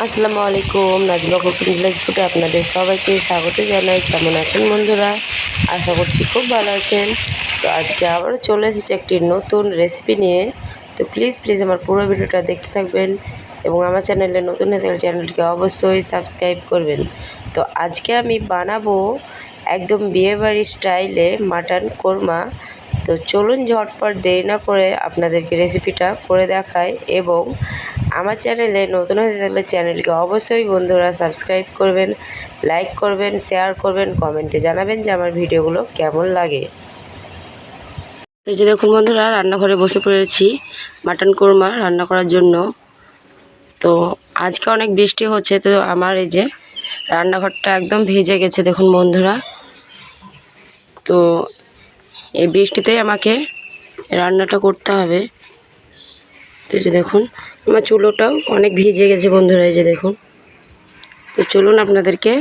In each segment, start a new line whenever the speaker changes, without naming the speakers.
আসসালামু আলাইকুম, Nazma cooking village আপনাদের সবাইকে স্বাগত জানাই। কেমন আছেন বন্ধুরা? আশা করছি খুব ভালো আছেন। তো আজকে আবারও চলে এসেছি একটি নতুন রেসিপি নিয়ে। তো প্লিজ প্লিজ আমার পুরো ভিডিওটা দেখতে থাকবেন এবং আমার চ্যানেলে নতুন হয়ে থাকলে চ্যানেলটিকে অবশ্যই সাবস্ক্রাইব করবেন। তো আজকে আমি বানাবো একদম বিয়েবাড়ি স্টাইলে মাটন কোরমা। তো চলুন ঝটপট দেরি না করে আপনাদেরকে রেসিপিটা করে দেখায় এবং আমার চ্যানেলে নতুন হয়ে থাকলে চ্যানেলকে অবশ্যই বন্ধুরা সাবস্ক্রাইব করবেন লাইক করবেন শেয়ার করবেন কমেন্টে জানাবেন যে আমার ভিডিওগুলো কেমন লাগে। এই যে দেখুন বন্ধুরা, রান্নাঘরে বসে পড়েছি মাটন কোরমা রান্না করার জন্য। তো আজকে অনেক বৃষ্টি হচ্ছে, তো আমার এই যে রান্নাঘরটা একদম ভেজে গেছে, দেখুন বন্ধুরা। তো এই বৃষ্টিতেই আমাকে রান্নাটা করতে হবে। তো যে দেখুন, আমার চুলোটাও অনেক ভিজে গেছে বন্ধুরা, এই যে দেখুন। তো চলুন আপনাদেরকে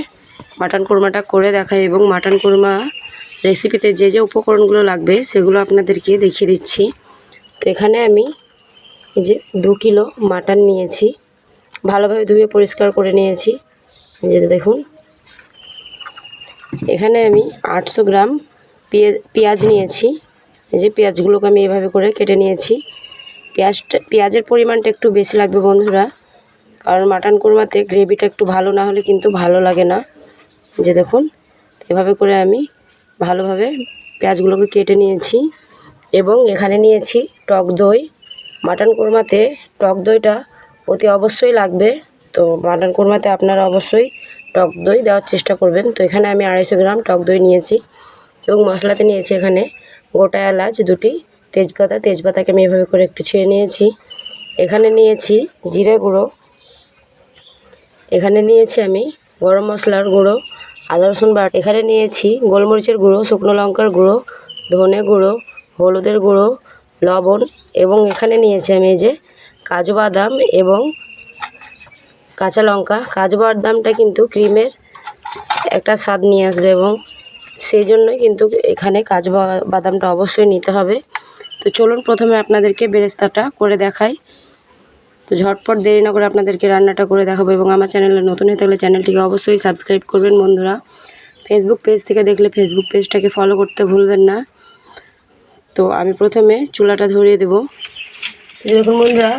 মাটন কোরমাটা করে দেখাই এবং মাটন কোরমা রেসিপিতে যে যে উপকরণগুলো লাগবে সেগুলো আপনাদেরকে দেখিয়ে দিচ্ছি। তো এখানে আমি এই যে দু কিলো মাটন নিয়েছি, ভালোভাবে ধুয়ে পরিষ্কার করে নিয়েছি। যে দেখুন। এখানে আমি আটশো গ্রাম পেঁয়াজ নিয়েছি। এই যে পেঁয়াজগুলোকে আমি এভাবে করে কেটে নিয়েছি। পেঁয়াজটা, পেঁয়াজের পরিমাণটা একটু বেশি লাগবে বন্ধুরা। কারণ মাটন কোরমাতে গ্রেভিটা একটু ভালো না হলে কিন্তু ভালো লাগে না। যে দেখুন, এভাবে করে আমি ভালোভাবে পেঁয়াজগুলোকে কেটে নিয়েছি। এবং এখানে নিয়েছি টক দই। মাটন কোরমাতে টক দইটা অতি অবশ্যই লাগবে। তো মাটন কোরমাতে আপনারা অবশ্যই টক দই দেওয়ার চেষ্টা করবেন। তো এখানে আমি আড়াইশো গ্রাম টক দই নিয়েছি এবং মশলাতে নিয়েছি এখানে গোটা এলাচ দুটি তেজপাতা। তেজপাতাকে আমি এভাবে করে একটু ছেড়ে নিয়েছি। এখানে নিয়েছি জিরে গুঁড়ো। এখানে নিয়েছি আমি গরম মশলার গুঁড়ো, আদা রসুন বাট। এখানে নিয়েছি গোলমরিচের গুঁড়ো, শুকনো লঙ্কার গুঁড়ো, ধনে গুঁড়ো, হলুদের গুঁড়ো, লবণ এবং এখানে নিয়েছি আমি এই যে কাজু বাদাম এবং কাঁচা লঙ্কা। কাজু বাদামটা কিন্তু ক্রিমের একটা স্বাদ নিয়ে আসবে এবং সেই জন্যই কিন্তু এখানে কাজু বাদামটা অবশ্যই নিতে হবে। তো চলুন প্রথমে আপনাদেরকে বেরেস্তাটা করে দেখাই। তো ঝটপট দেরি না করে আপনাদেরকে রান্নাটা করে দেখাবো এবং আমার চ্যানেলে নতুন হয়ে থাকলে চ্যানেলটিকে অবশ্যই সাবস্ক্রাইব করবেন বন্ধুরা। ফেসবুক পেজ থেকে দেখলে ফেসবুক পেজটাকে ফলো করতে ভুলবেন না। তো আমি প্রথমে চুলাটা ধরিয়ে দেবো। দেখুন বন্ধুরা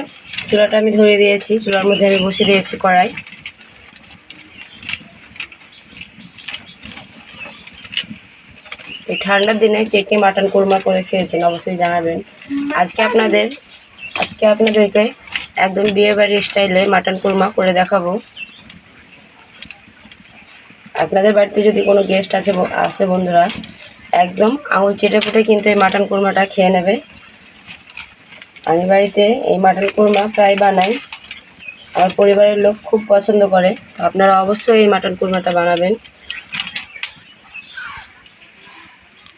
চুলাটা আমি ধরিয়ে দিয়েছি, চুলার মধ্যে আমি বসিয়ে দিয়েছি কড়াই। এই ঠান্ডার দিনে কে কে মাটন কোরমা করে খেয়েছেন অবশ্যই জানাবেন। আজকে আপনাদের, আজকে আপনাদেরকে একদম বিয়ে বাড়ির স্টাইলে মাটন কোরমা করে দেখাবো। আপনাদের বাড়িতে যদি কোনো গেস্ট আছে আসে বন্ধুরা, একদম আঙুল চেটে ফুটে কিন্তু এই মাটন কোরমাটা খেয়ে নেবে। আমি বাড়িতে এই মাটন কোরমা প্রায় বানাই। আমার পরিবারের লোক খুব পছন্দ করে। তো আপনারা অবশ্যই এই মাটন কোরমাটা বানাবেন।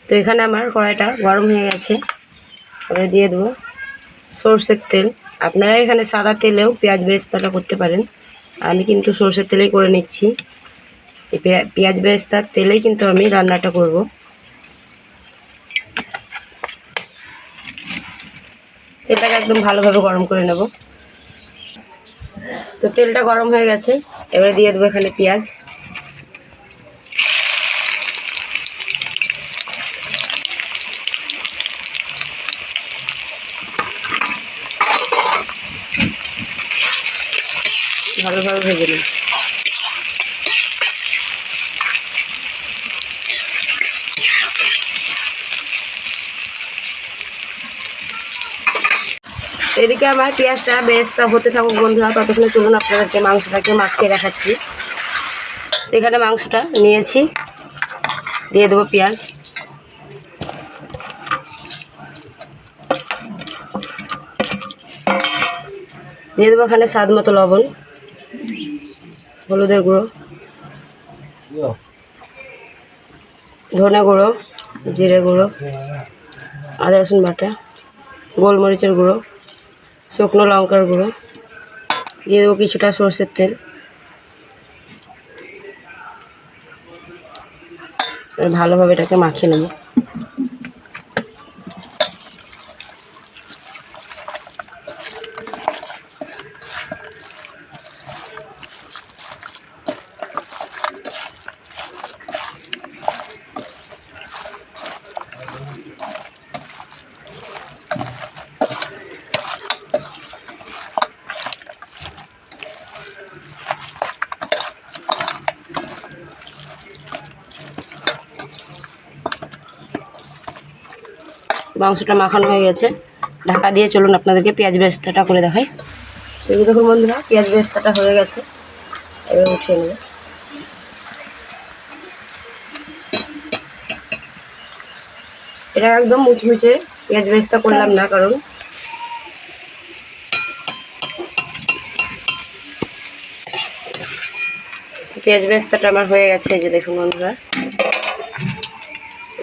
তো এখানে আমার কড়াইটা গরম হয়ে গেছে। এবারে দিয়ে দেবো সর্ষের তেল। আপনারা এখানে সাদা তেলেও পেঁয়াজ বেরেস্তাটা করতে পারেন। আমি কিন্তু সর্ষের তেলেই করে নিচ্ছি। পেঁয়াজ বেরেস্তার তেলেই কিন্তু আমি রান্নাটা করব। তেলটাকে একদম ভালোভাবে গরম করে নেব। তো তেলটা গরম হয়ে গেছে। এবারে দিয়ে দেবো এখানে পেঁয়াজ। ভালোভাবে ভেজে নিই এদিকে আমার পেঁয়াজটা বেরেস্তা হতে থাকুক বন্ধুরা, ততক্ষণে চলুন আপনাদেরকে মাংসটাকে মাখিয়ে দেখাচ্ছি। এখানে মাংসটা নিয়েছি, দিয়ে দেবো পেঁয়াজ। দিয়ে দেবো এখানে স্বাদ মতো লবণ, হলুদের গুঁড়ো, ধনে গুঁড়ো, জিরে গুঁড়ো, আদা রসুন বাটা, গোলমরিচের গুঁড়ো। শুকনো লঙ্কার গুঁড়ো। দিয়ে দেবো কিছুটা সর্ষের তেল। ভালোভাবে এটাকে মাখিয়ে নেব। মাংসটা মাখানো হয়ে গেছে। ঢাকা দিয়ে চলুন আপনাদেরকে পেঁয়াজ বেস্তাটা করে দেখাই। এই দেখুন বন্ধুরা, পেঁয়াজ বেস্তাটা হয়ে গেছে। এবার উঠিয়ে নেব। এটা একদম মুচমুচে পেঁয়াজ বেস্তা করলাম না, কারণ পেঁয়াজ বেস্তাটা আমার হয়ে গেছে, এই যে দেখুন বন্ধুরা।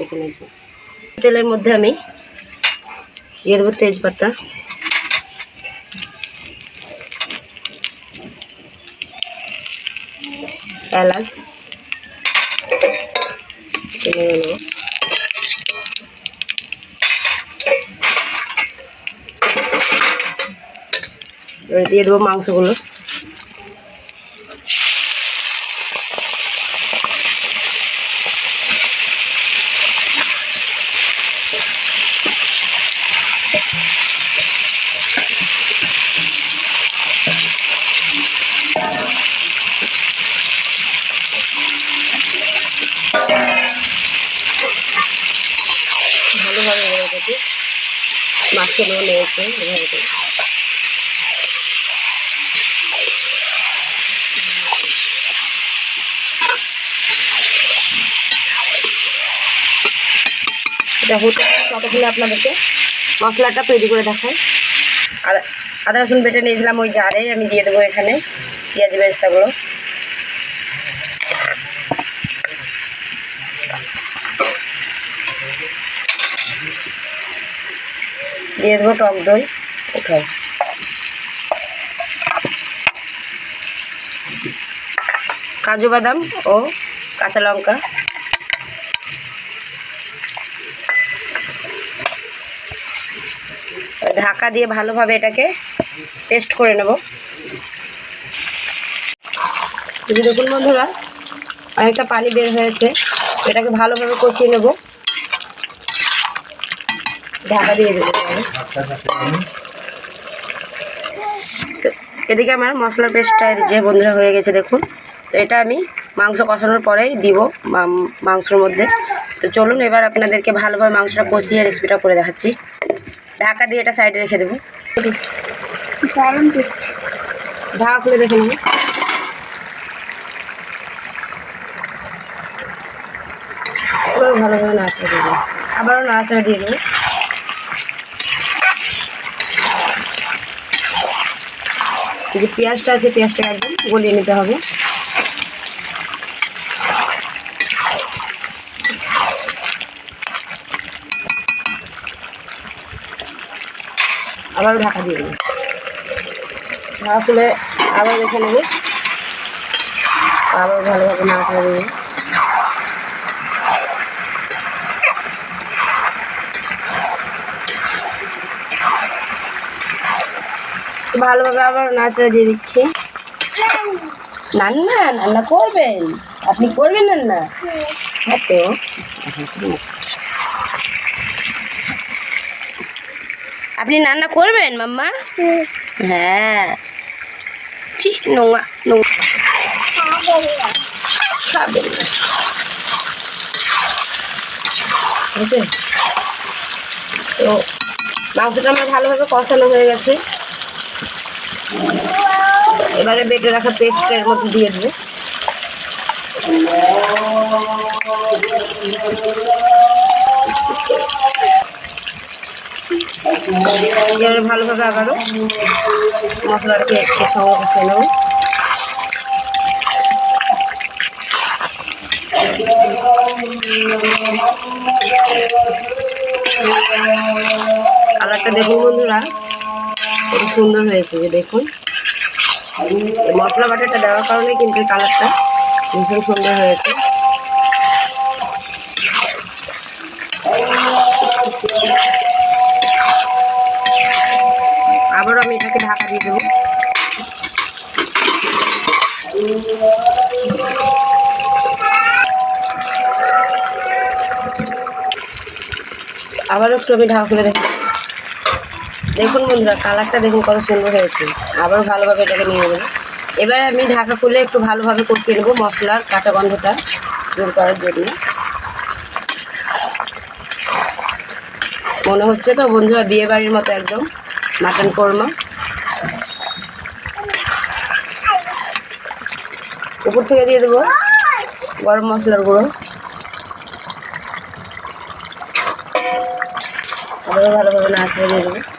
এখানে তেলের মধ্যে আমি দিয়ে তেজপাতা এলাচ দিয়ে দেবো মাংসগুলো ভালোভাবে দেবো মাছগুলো নেড়েছে এভাবে। ততক্ষণে আপনাদেরকে মশলাটা তৈরি করে দেখাই। আদা আদা, রসুন বেটে নিয়েছিলাম ওই জারে, আমি দিয়ে দেবো এখানে পেঁয়াজ বেরেস্তাগুলো। দিয়ে দেবো টক দই ওঠাই কাজু বাদাম ও কাঁচা লঙ্কা। ঢাকা দিয়ে ভালোভাবে এটাকে পেস্ট করে নেব। যদি দেখুন বন্ধুরা, অনেকটা পানি বের হয়েছে, এটাকে ভালোভাবে কষিয়ে নেব। ঢাকা দিয়ে দেবো। এদিকে আমার মশলার পেস্টটা যে বন্ধুরা হয়ে গেছে দেখুন। তো এটা আমি মাংস কষানোর পরেই দিব মাংসর মধ্যে। তো চলুন এবার আপনাদেরকে ভালোভাবে মাংসটা কষিয়ে রেসিপিটা করে দেখাচ্ছি। ঢাকা দিয়ে এটা সাইডে রেখে দেবো।
দারুণ টেস্ট
ঢাকা খুলে দেখে নেব ভালোভাবে নাড়াচাড়া দিয়ে দেবো। আবারও নাড়াচাড়া দিয়ে দেবো। যে পেঁয়াজটা আছে পেঁয়াজটা একদম গলিয়ে নিতে হবে। আবার ঢাকা দিয়ে দেবো ঢাকা খুলে আবার রেখে নেবে। আবার ভালোভাবে না দেবো ভালোভাবে আবার নাড়াচাড়া দিয়ে দিচ্ছি। রান্না রান্না করবেন? আপনি করবেন রান্না হ্যাঁ। তো। আপনি রান্না করবেন মাম্মা? হ্যাঁ। ছি নোংরা নোংরা। খাবেন তো মাংসটা আমার ভালোভাবে কষানো হয়ে গেছে। এবারে বেটে রাখা পেস্টের মধ্যে দিয়ে দেবো। ভালোভাবে আবারও মশলাটাকে একটু সঙ্গে কষিয়ে নেব। কালারটা দেখুন বন্ধুরা সুন্দর হয়েছে যে দেখুন। মশলা বাটাটা দেওয়ার কারণে কিন্তু কালারটা ভীষণ সুন্দর হয়েছে। আবারও আমি এটাকে ঢাকা দিয়ে দেবো। আবারও একটু আমি ঢাকা খুলে দেখি। দেখুন বন্ধুরা, কালারটা দেখুন কত সুন্দর হয়েছে। আবার ভালোভাবে এটাকে নিয়ে নেব এবার আমি ঢাকা খুলে একটু ভালোভাবে কষিয়ে নেব মশলার কাঁচা গন্ধটা দূর করার জন্য। মনে হচ্ছে তো বন্ধুরা বিয়ে বাড়ির মতো একদম মাটন কোরমা। উপর থেকে দিয়ে দেবো গরম মশলার গুঁড়ো। আবারও ভালোভাবে নাড়াচাড়া দিয়ে দেবো।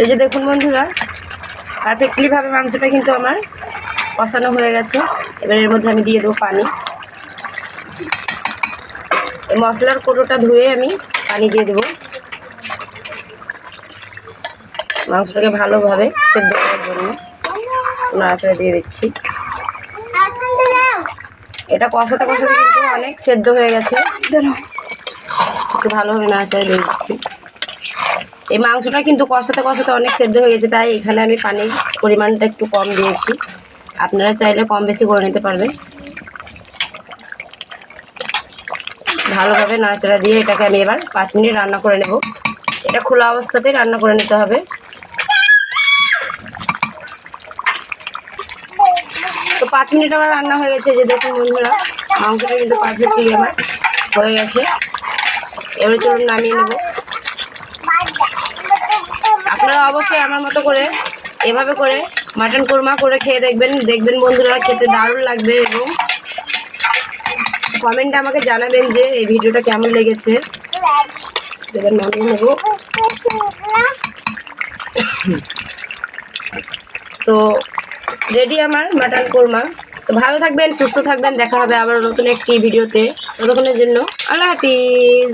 এই যে দেখুন বন্ধুরা পারফেক্টলিভাবে মাংসটা কিন্তু আমার কষানো হয়ে গেছে। এবার এর মধ্যে আমি দিয়ে দেবো পানি। এই মশলার কোটোটা ধুয়ে আমি পানি দিয়ে দেবো। মাংসটাকে ভালোভাবে সেদ্ধ করার জন্য নাড়াচাড়া দিয়ে দিচ্ছি। এটা কষাতে কষাতে কিন্তু অনেক সেদ্ধ হয়ে গেছে। একটু ভালোভাবে নাড়াচাড়া দিয়ে দিচ্ছি। এই মাংসটা কিন্তু কষাতে কষাতে অনেক সেদ্ধ হয়ে গেছে, তাই এখানে আমি পানির পরিমাণটা একটু কম দিয়েছি। আপনারা চাইলে কম বেশি করে নিতে পারবেন। ভালোভাবে নাড়াচাড়া দিয়ে এটাকে আমি এবার পাঁচ মিনিট রান্না করে নেব। এটা খোলা অবস্থাতেই রান্না করে নিতে হবে। তো পাঁচ মিনিট আমার রান্না হয়ে গেছে যে দেখুন বন্ধুরা, মাংসটা কিন্তু পারফেক্টলি আমার হয়ে গেছে। এবারে চলুন নামিয়ে নেব। আপনারা অবশ্যই আমার মতো করে এভাবে করে মাটন কোরমা করে খেয়ে দেখবেন। দেখবেন বন্ধুরা খেতে দারুণ লাগবে এবং কমেন্টে আমাকে জানাবেন যে এই ভিডিওটা কেমন লেগেছে। এবার তো রেডি আমার মাটন কোরমা। তো ভালো থাকবেন, সুস্থ থাকবেন। দেখা হবে আবার নতুন একটি ভিডিওতে। ততক্ষণের জন্য আল্লাহ হাফিজ।